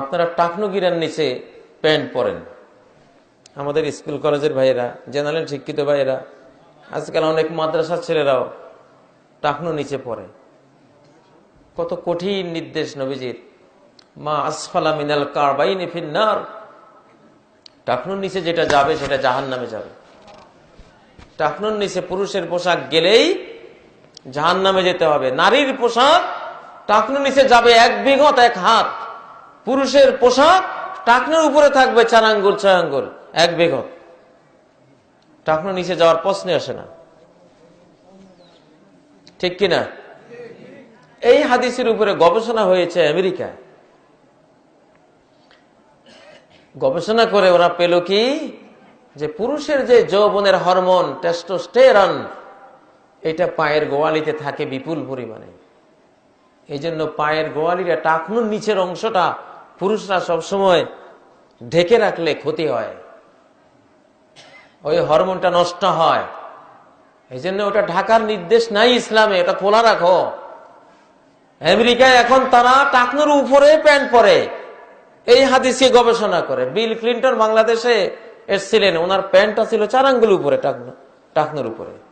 আপনারা টাকনু গিরার নিচে প্যান্ট পরেন। আমাদের স্কুল কলেজের ভাইয়েরা, জেনারেল শিক্ষিত ভাইয়েরা, আজকাল অনেক মাদ্রাসার ছেলেরাও টাকনু নিচে পড়ে কত কঠিন নির্দেশ নবীজির। মা আসফালা মিনাল ফিন্নার। টাকনুর নিচে যেটা যাবে, সেটা জাহান নামে যাবে। টাকনুর নিচে পুরুষের পোশাক গেলেই জাহান নামে যেতে হবে। নারীর পোশাক টাকনুর নিচে যাবে এক বিঘত, এক হাত। পুরুষের পোশাক টাকনুর উপরে থাকবে চার আঙ্গুল ছয় আঙ্গুল এক বিঘত টাকনুর নিচে যাওয়ার প্রশ্নে আসে না। ঠিক কিনা? এই হাদিসের উপরে গবেষণা হয়েছে আমেরিকায়। গবেষণা করে ওরা পেল কি? যে পুরুষের যে যৌবনের হরমোন, টেস্টোস্টেরন, এটা পায়ের গোয়ালিতে থাকে বিপুল পরিমাণে। এই জন্য পায়ের গোয়ালিরা টাকনুর নিচের অংশটা পুরুষরা সবসময় ঢেকে রাখলে ক্ষতি হয়। ওই হরমোনটা নষ্ট হয়। এই জন্য ওটা ঢাকার নির্দেশ নাই ইসলামে এটা খোলা রাখো। আমেরিকায় এখন তারা টাকনুর উপরে প্যান্ট পরে। এই হাদিসে গবেষণা করে। বিল ক্লিন্টন বাংলাদেশে এসছিলেন, ওনার প্যান্টটা ছিল চার আঙ্গুল উপরে, টাকনু টাকনুর উপরে।